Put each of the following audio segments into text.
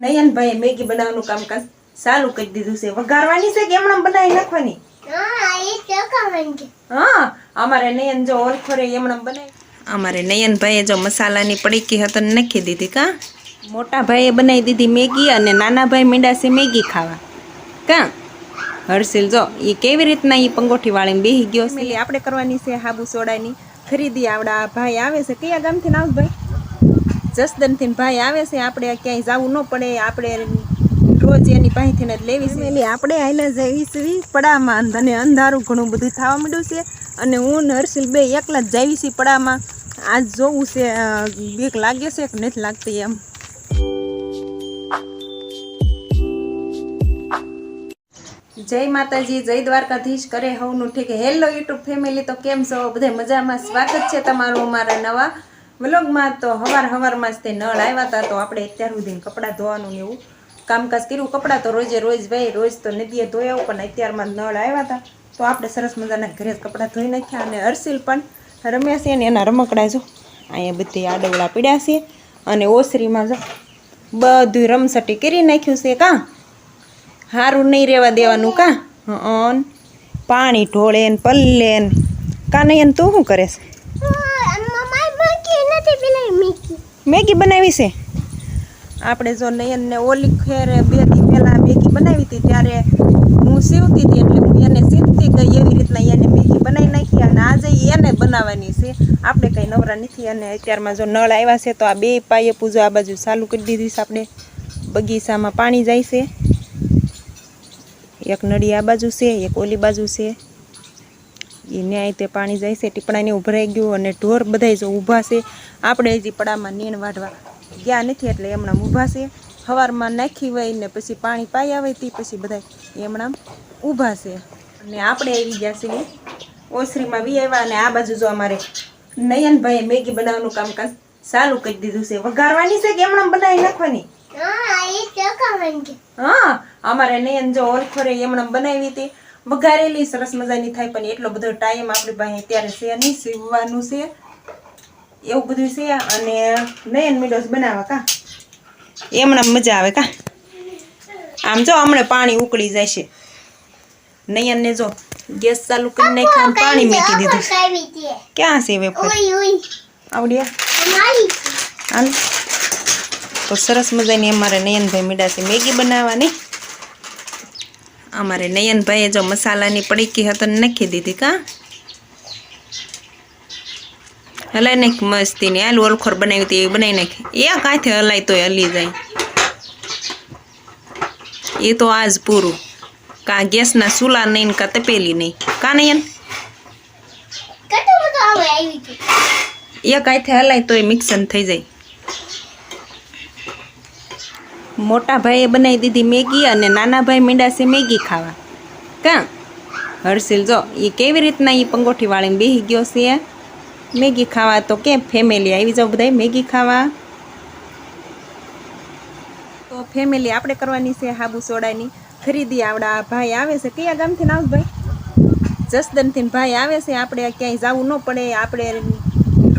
Nayanbhai Maggi બનાવવાનું કામકાજ ચાલુ કરી દીધું છે. વઘારવાની છે કે એમણે બનાવી નાખવાની? હા અમારે નયન જો ઓળખોરે એમણામ બનાવી. અમારે નયનભાઈએ જો મસાલાની પડીકી હતો નાખી દીધી કા? મોટા ભાઈએ બનાવી દીધી મેગી અને નાના ભાઈ મીંડા છે મેગી ખાવા. કા? હર્ષિલ જો એ કેવી રીતના એ પંગોઠી વાળીને બેહી ગયો છે? આપણે કરવાની છે હાબુ સોડાની. ખરીદી આવડા ભાઈ આવે છે. કયા ગામથી નાવ ભાઈ? જસદનથી ભાઈ આવે છે આપણે ક્યાંય જવું ન પડે આપણે રોજ એની પાસેથી જ લેવી છે. એટલે આપણે આઈને જઈ છીએ પડામાં અને અંધારું ઘણું બધું થવા માંડ્યું છે. અને હું હર્ષિલ બે એકલા જ જઈએ છીએ પડામાં. આજ જોવું છે બીક લાગે છે કે નથી લાગતી એમ. જય માતાજી જય દ્વારકાધીશ કરે હવનું ઠીક. હેલો યુટ્યુબ ફેમિલી તો કેમ છો? બધા મજામાં? સ્વાગત છે તમારું અમારા નવા વ્લોગમાં તો હવાર હવારમાં જ તે નળ આવ્યા હતા, તો આપણે અત્યાર સુધી કપડાં ધોવાનું એવું કામકાજ કર્યું. કપડાં તો રોજે રોજ ભાઈ રોજ તો નદીએ ધોયા, પણ અત્યારમાં નળ આવ્યા હતા. તો આપણે સરસ મજાના ઘરે જ કપડાં ધોઈ નાખ્યા અને હર્ષિલ પણ રમ્યા છે ને એના રમકડા જો, અહીંયા બધી આડવડા પીડ્યા છે. અને ઓસરીમાં જો બધું રમસટી કરી નાખ્યું છે કાં? સારું નહીં રહેવા દેવાનું કાં? હં પાણી ઢોળે ને પલ્લે ને. કાનૈયન તું શું કરે છે? મેગી બનાવી છે? આપણે જો નયનને ઓલી ખેરે બેથી પહેલાં મેગી બનાવી હતી, ત્યારે હું સીવતી હતી એટલે હું એને સીવતી ગઈ એવી રીતના એને મેગી બનાવી નાખી અને આજે એને બનાવવાની છે. આપણે કંઈ નવરા નથી અને અત્યારમાં જો નળ આવ્યા છે તો આ બે પાયે પૂજો આ બાજુ ચાલુ કરી દીધી છે. આપણે બગીચામાં પાણી જાય છે. એક નળી આ બાજુ છે, એક ઓલી બાજુ છે. એ ન્યાય તે પાણી જાય છે ટીપણાને ઉભરાઈ ગયું અને ઢોર બધાય જો ઊભા છે. આપણે હજી પડામાં નીણ વાઢવા ગયા નથી એટલે એમણામ ઊભા છે. સવારમાં નાખી હોય ને પછી પાણી પાઈ આવે તે પછી બધા એમણામ ઊભા છે. અને આપણે આવી ગયા છીએ ઓસરીમાં વી આવ્યા અને આ બાજુ જો અમારે નયનભાઈએ મેગી બનાવવાનું કામકાજ ચાલુ કરી દીધું છે. વઘારવાની છે કે એમણામ બનાવી નાખવાની? હા અમારે નયન જો ઓળખોરે એમણામ બનાવી હતી. વઘારેલી સરસ મજાની થાય પણ એટલો બધો ટાઈમ આપણી પાસે ત્યારે છે નહીં સીવવાનું છે. એવું બધું છે અને નયન મીડોસ બનાવવા કા? એમણે મજા આવે કા? આમ જો હમણાં પાણી ઉકળી જાય છે. નયનને જો ગેસ ચાલુ કરી નાખ્યા પાણી મૂકી દીધું ક્યાં છે વેફર? આવડ્યા? હાલ. તો સરસ મજાની અમારે નયનભાઈ મીડા છે મેગી બનાવવાની. અમારે નયનભાઈએ જો મસાલાની પડીકી હતો ને નાખી દીધી કા? હલાઈ નાખ મસ્તી ની હાલ ઓલખોર બનાવી હતી એ બનાવી નાખી. એ કાંથી હલાય તોય હલી જાય. એ તો આજ પૂરું. કા ગેસના ચૂલા નહીં ને કા તપેલી નહીં કા નયન? એ કાંઈથી હલાય તોય મિક્સન થઈ જાય. મોટા ભાઈએ બનાવી દીધી મેગી અને નાના ભાઈ મીંડાશે મેગી ખાવા. કાં? હર્ષિલ, જો એ કેવી રીતના એ પંગોઠી વાળીને બેસી ગયો છે? મેગી ખાવા તો કેમ ફેમિલી આવી જાવ બધા મેગી ખાવા? તો ફેમિલી આપણે કરવાની છે હાબુ સોડાની. ખરીદી આવડા ભાઈ આવે છે. કયા ગામથી નાવ ભાઈ? જસદનથી ભાઈ આવે છે. આપણે ક્યાંય જવું ન પડે. આપણે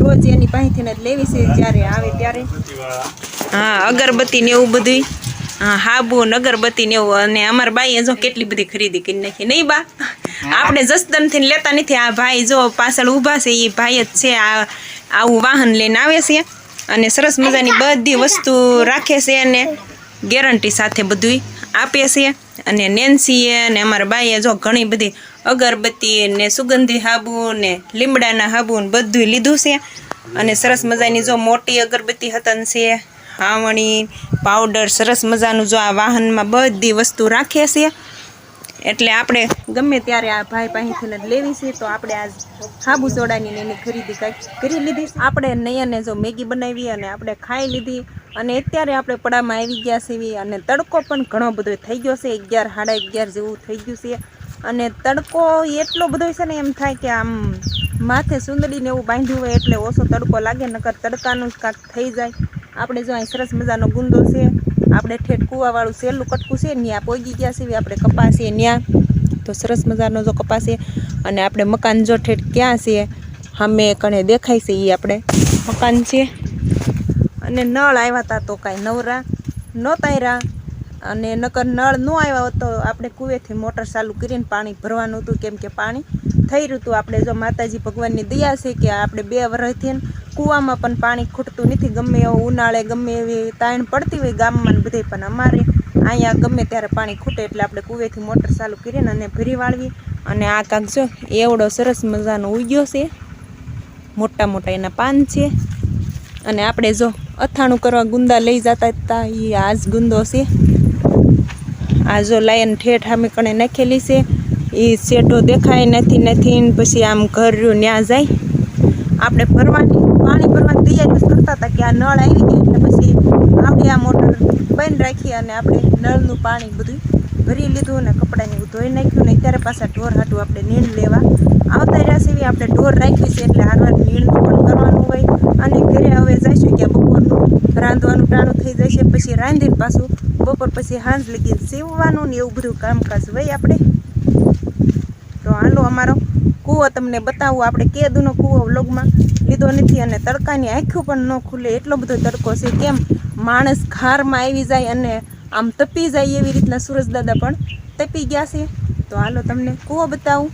રોજ એની પાસેથી જ લેવી છે. જ્યારે આવે ત્યારે. હા અગરબત્તી ને એવું બધું હા હાબુ ને અગરબત્તી ને એવું. અને અમારા બાઈએ જો કેટલી બધી ખરીદી કરી નાખી. નહીં બા? આપણે જસદનથી લેતા નથી. આ ભાઈ જો પાછળ ઊભા છે એ ભાઈ જ છે. આ આવું વાહન લઈને આવે છે. અને સરસ મજાની બધી વસ્તુ રાખે છે અને ગેરંટી સાથે બધું આપે છે. અને નેન્સીએ અને અમારા બાઈએ જો ઘણી બધી અગરબત્તી ને સુગંધી હાબુ ને લીમડાના હાબુ ને બધું લીધું છે. અને સરસ મજાની જો મોટી અગરબત્તી હતન છે. હાવણી પાવડર સરસ મજાનું જો આ વાહનમાં બધી વસ્તુ રાખીએ છીએ. એટલે આપણે ગમે ત્યારે આ ભાઈ પાસેથી લેવી છે, તો આપણે આજ ખાબુ સોડાની એની ખરીદી કાંઈક કરી લીધી. આપણે નૈયાને જો મેગી બનાવી અને આપણે ખાઈ લીધી. અને અત્યારે આપણે પડામાં આવી ગયા છીએ અને તડકો પણ ઘણો બધો થઈ ગયો છે. અગિયાર, સાડા અગિયાર જેવું થઈ ગયું છે. અને તડકો એટલો બધો છે ને એમ થાય કે આમ માથે સુંદડીને એવું બાંધ્યું હોય એટલે ઓછો તડકો લાગે, નકર તડકાનું જ કાંક થઈ જાય. આપણે જો અહીં સરસ મજાનો ગુંદો છે, આપણે ઠેઠ કૂવાવાળું સહેલું કટકું છે ત્યાં પોગી ગયા છે, આપણે કપાસીએ ત્યાં તો સરસ મજાનો જો કપાસ છે, અને આપણે મકાન જો ઠેઠ ક્યાં છે અમે કણે દેખાય છે એ આપણે. મકાન છે. અને નળ આવ્યા હતા તો કાંઈ નવરા નહોતા આવ્યા અને નકર નળ ન આવ્યા હોત તો આપણે કૂવેથી મોટર ચાલુ કરીને પાણી ભરવાનું હતું, કેમ કે પાણી થઈ રહ્યું હતું. આપણે જો માતાજી ભગવાનની દયા છે કે આપણે બે વર્ષથી કૂવામાં પણ પાણી ખૂટતું નથી. ગમે એવું ઉનાળે, ગમે એવી તાણ પડતી હોય ગામમાં બધે, પણ અમારે અહીંયા ગમે ત્યારે પાણી ખૂટે એટલે આપણે કૂવેથી મોટર ચાલુ કરીને અને ભરી વાળવી. અને આ કાંક જો, એવડો સરસ મજાનો ઉગ્યો છે. મોટા મોટા એના પાન છે. અને આપણે જો અથાણું કરવા ગુંદા લઈ જતા હતા એ આ જ ગુંદો છે. આ જો લાયન ઠેઠ સામે કણે નાખેલી છે. એ શેઢો દેખાય નથી નથી પછી આમ ઘર ન્યા જાય. આપણે ભરવાની પાણી ભરવાની તૈયારી કરતા હતા કે આ નળ આવી ગયા એટલે પછી આપણે આ મોટર બંધ રાખી અને આપણે નળનું પાણી બધું ભરી લીધું અને કપડાને ધોઈ નાખ્યું ને અત્યારે પાછા ઢોર હાટું આપણે નીણ લેવા આવતા રહ્યા સિવાય આપણે ઢોર રાખીએ છીએ એટલે હારવાર નીણનું પણ કરવાનું હોય અને ઘરે હવે જઈશું કે બપોરનું રાંધવાનું ટાણું થઈ જશે પછી રાંધીને પાછું બપોર પછી હાંજ લગી સીવવાનું ને એવું બધું કામકાજ હોય આપણે. તો હાલો અમારો કૂવો તમને બતાવું. આપણે કેદુનો કૂવો વ્લોગમાં લીધો નથી અને તડકાની આંખું પણ ન ખુલે. એટલો બધો તડકો છે. કેમ? માણસ ખારમાં આવી જાય અને આમ તપી જાય એવી રીતના સુરજદાદા પણ તપી ગયા છે. તો હાલો તમને કૂવો બતાવું.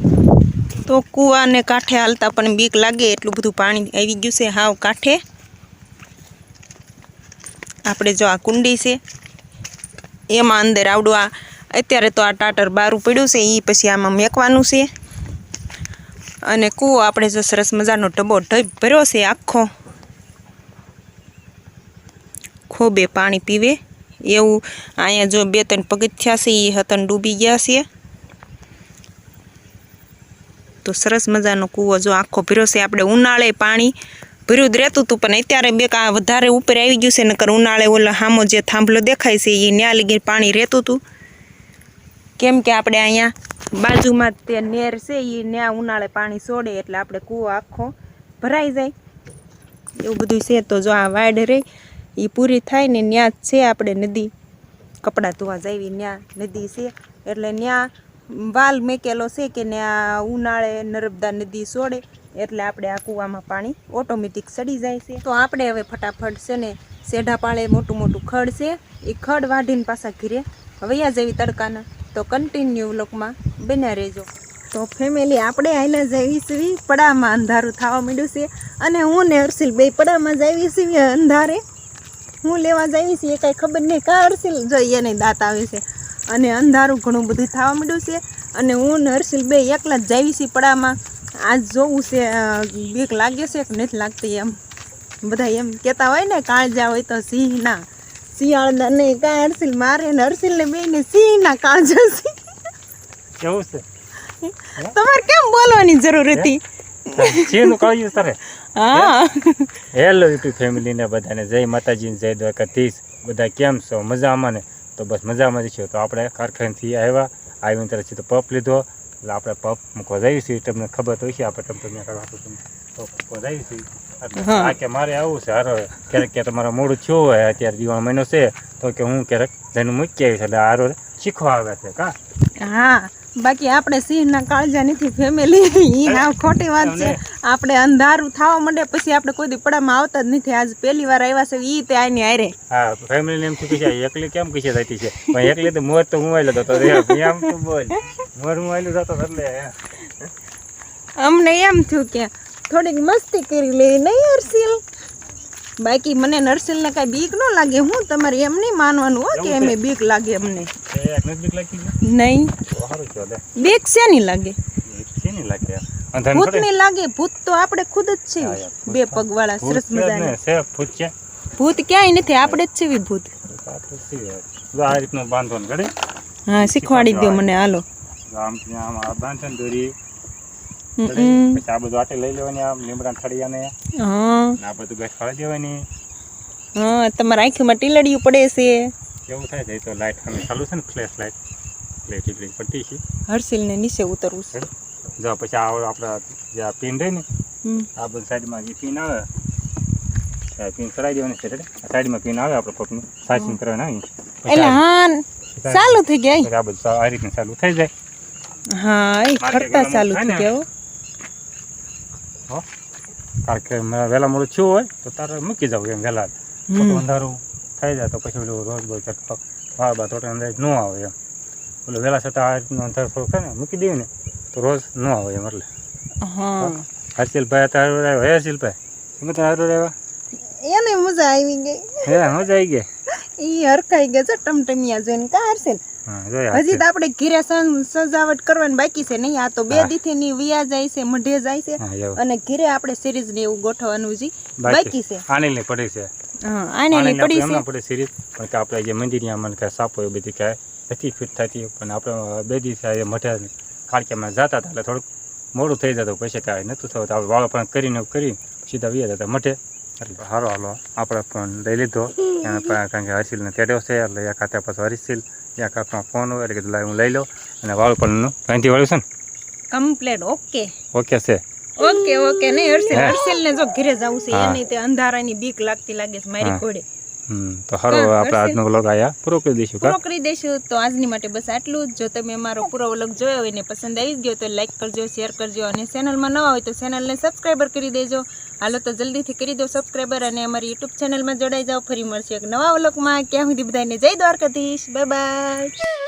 તો કૂવાને કાંઠે હાલતા પણ બીક લાગે. એટલું બધું પાણી આવી ગયું છે. હાવ કાંઠે. આપણે જો આ કુંડી છે, એમાં અંદર આવડું આ અત્યારે તો આ ટાટર બારું પડ્યું છે. એ પછી આમાં મેકવાનું છે. અને કૂવો આપણે જો સરસ મજાનો ટબો ઢબ ભર્યો છે આખો. ખોબે પાણી પીવે. એવું અહીંયા જો બે ત્રણ પગથિયા છે એ હતન ડૂબી ગયા છે. તો સરસ મજાનો કૂવો જો આખો ભર્યો છે, આપણે ઉનાળે પાણી ભર્યું જ રહેતું હતું, પણ અત્યારે બે કા વધારે ઉપર આવી ગયું છે, નકર ઉનાળે ઓલા હામો જે થાંભલો દેખાય છે એ ન્યા લગી પાણી રહેતું હતું. કેમ કે આપણે અહીંયા બાજુમાં તે નેર છે એ ન્યા ઉનાળે પાણી છોડે એટલે આપણે કૂવો આખો ભરાઈ જાય. એવું બધું છે તો જો આ વાડ રહી એ પૂરી થાય ને ન્યા જ છે આપણે નદી. કપડાં ધોવા જાવી ન્યા નદી છે, એટલે ન્યા વાલ મેકેલો છે કે ન્યા ઉનાળે નર્મદા નદી છોડે એટલે આપણે આ કૂવામાં પાણી ઓટોમેટિક સડી જાય છે. તો આપણે હવે ફટાફટ છે ને સેઢા પાળે મોટું મોટું ખડ છે એ ખડ વાઢીને પાછા ઘીરે વૈયા જેવી તડકાના. તો કન્ટિન્યુ લોકમાં બને રહેજો. તો ફેમિલી આપણે આયલા જઈ છીએ. પડામાં અંધારું થવા માંડ્યું છે. અને હું ને હર્ષિલ બે પડામાં જઈ છીએ અંધારે. હું લેવા જઈ છીએ કાંઈ ખબર નહીં. કાં હર્ષિલ જોઈએ નહીં દાંત આવે છે. અને અંધારું ઘણું બધું થવા માંડ્યું છે. અને હું ને હર્ષિલ બે એકલા જ જઈએ છીએ પડામાં. આજ જોવું છે બીક લાગે છે કે નથી લાગતી એમ. બધા એમ કહેતા હોય ને, કાળજા હોય તો સિંહ ના. શિયાળના નહીં કાંઈ હર્ષિલ મારે ને હર્ષિલ ને બે ને સિંહ ના કાળજા છે કેવું છે? તમારે કેમ બોલવાની જરૂર હતી? શેનું કહ્યું તારે? હા. હેલો યુટ્યુબ ફેમિલીને બધાને જય માતાજી જય દ્વારકાધીશ. બધા કેમ છો? મજામાં ને? તો બસ મજામાં જ છે. તો આપણે કારખાનેથી આવ્યા આવીને તરફ તો પપ લીધો. એટલે આપણે પપ મૂકવા જઈએ છીએ તમને ખબર તો છે આપણે તમે તમને કરવા હા. કે મારે આવું છે હારો ક્યારેક ક્યારેક તમારા મોડું થયું હોય અત્યારે દિવાળ મહિનો છે તો કે હું ક્યારેક જઈને મૂકી આવીશ એટલે હારો શીખવા આવે છે કા? હા બાકી આપણે સિંહના કાળજા નથી ફેમિલી ઈ હાવ ખોટી વાત છે. આપણે અંધારું થવા માંડે પછી આપણે કોઈ દી પડામાં આવતા જ નથી. આજ પહેલી વાર આવ્યા છે ઈ તે આની હા ફેમિલી એમ થયું કે એકલી કેમ કીશે થતી છે? પણ એકલી તો મોર તો હું આવેલો હતો તો એમ તો બોલ. મોર હું આવેલો હતો એટલે અમને એમ થયું કે થોડીક મસ્તી કરી લે નહીં હર્ષિલ? બાકી મને નરસિલને કાંઈ બીક ન લાગે હું તમારે એમ નહીં માનવાનું હો કે એમ બીક લાગે અમને. નહીં. બીક શેની લાગે? ભૂતની લાગે ભૂત તો આપણે ખુદ જ છે બે પગ વાળા પગવાળા સરસ મજાના. ભૂત છે. ભૂત ક્યાંય નથી આપણે જ છે ભૂત. આ રીતનું બાંધવાનું હા શીખવાડી દો મને હાલો. આમ આમ બાંધે દોરી. પછી આ બધું આટે લઈ લેવાની આમ લીમડા થળિયાને હા. આ બધું ગેસ ફાળી દેવાની. હા તમારા આંખમાં ટીલડિયું પડે છે. કેવું થાય છે તો લાઈટ અમે ચાલુ છે ને ફ્લેશ લાઈટ. એટલે એટલી પટ્ટી છે. હર્ષિલને નીચે ઉતરવું છે. જો પછી આ આપણા જે આ પિન રહી ને આ બધું સાઈડમાં જે પિન આવે પિન ચડાવી દેવાની છે આ સાઈડમાં પિન આવે આપણે પગનું. સાચિંગ કરવાનું આવી એટલે હા ચાલુ થઈ ગયા આ બધું આ રીતનું ચાલુ થઈ જાય. હા એ ચાલુ થઈ ગયા હો. કારણ કે વહેલા મોડું થયું હોય તો તારે મૂકી જવું એમ વહેલા અંધારું થઈ જાય તો પછી પેલું રોજ બોજ કરતો વાળ બા તોટે અંદાજ ન આવે એમ. ઓલું વહેલા છતાં આ રીતનું અંધાર થોડું થાય ને મૂકી દઈએ ને તો રોજ ન આવે એમ એટલે. હર્ષિલભાઈ અત્યારે આવ્યો હે હર્ષિલભાઈ? તમે ત્યાં આવ્યા એને મજા આવી ગઈ. હે મજા આવી ગઈ? એ હરખાઈ ગયા છે ટમટમિયા જોઈને. કા હર્ષિલ? હજી તો આપણે ઘીરે સજાવટ કરવાની બાકી છે નહીં. આ તો બે દીથી ની વિયા જાય છે મઢે જાય છે. અને ઘીરે આપણે સિરીઝ ને એવું ગોઠવવાનું જી બાકી છે. આનીલની પડી છે. હા આને આનીલની પડી છે. આપણે સિરીઝ. પણ કે આપણે જે મંદિરમાં મને કે સાપો એ બધી કે નથી ફિટ થતી. પણ આપણે બે દિવસ મઠે કાળક્યામાં જતા હતા એટલે થોડુંક મોડું થઈ જતું. પછી કાંઈ નહોતું થતું. આપણે વાળો પણ કરીને કરીને સીધા વિયા જતા મઠે એટલે સારો હાલો. આપણે ફોન લઈ લીધો. એને કારણ કે હર્ષિલને તેડ્યો છે એટલે એક હાથે પાછો હર્ષિલ એક હાથમાં ફોન હોય એટલે કીધું હું લઈ લો અને વાળું પણ ગાંધી વાળું છે ને? કમ્પ્લેટ ઓકે ઓકે છે. ઓકે ઓકે નહીં હર્ષિલ? ને જો ઘીરે જવું છે. એની તે અંધારાની બીક લાગતી લાગે છે મારી. ઘોડે. તો સારો આપણે આજનો વ્લોગ આયા. પૂરો કરી દઈશું પૂરો કરી દઈશું. તો આજની માટે બસ આટલું જ. જો તમે અમારો પૂરો વ્લોગ જોયો હોય ને પસંદ આવી ગયો તો લાઈક કરજો શેર કરજો અને ચેનલમાં નવા હોય તો ચેનલને સબસ્ક્રાઈબર કરી દેજો. હાલો તો જલ્દીથી કરી દો સબસ્ક્રાઈબર અને અમારી યુટ્યુબ ચેનલમાં જોડાઈ જાઓ. ફરી મળશે એક નવા વ્લોગમાં ક્યાં સુધી બધાને જય દ્વારકાધીશ. Bye bye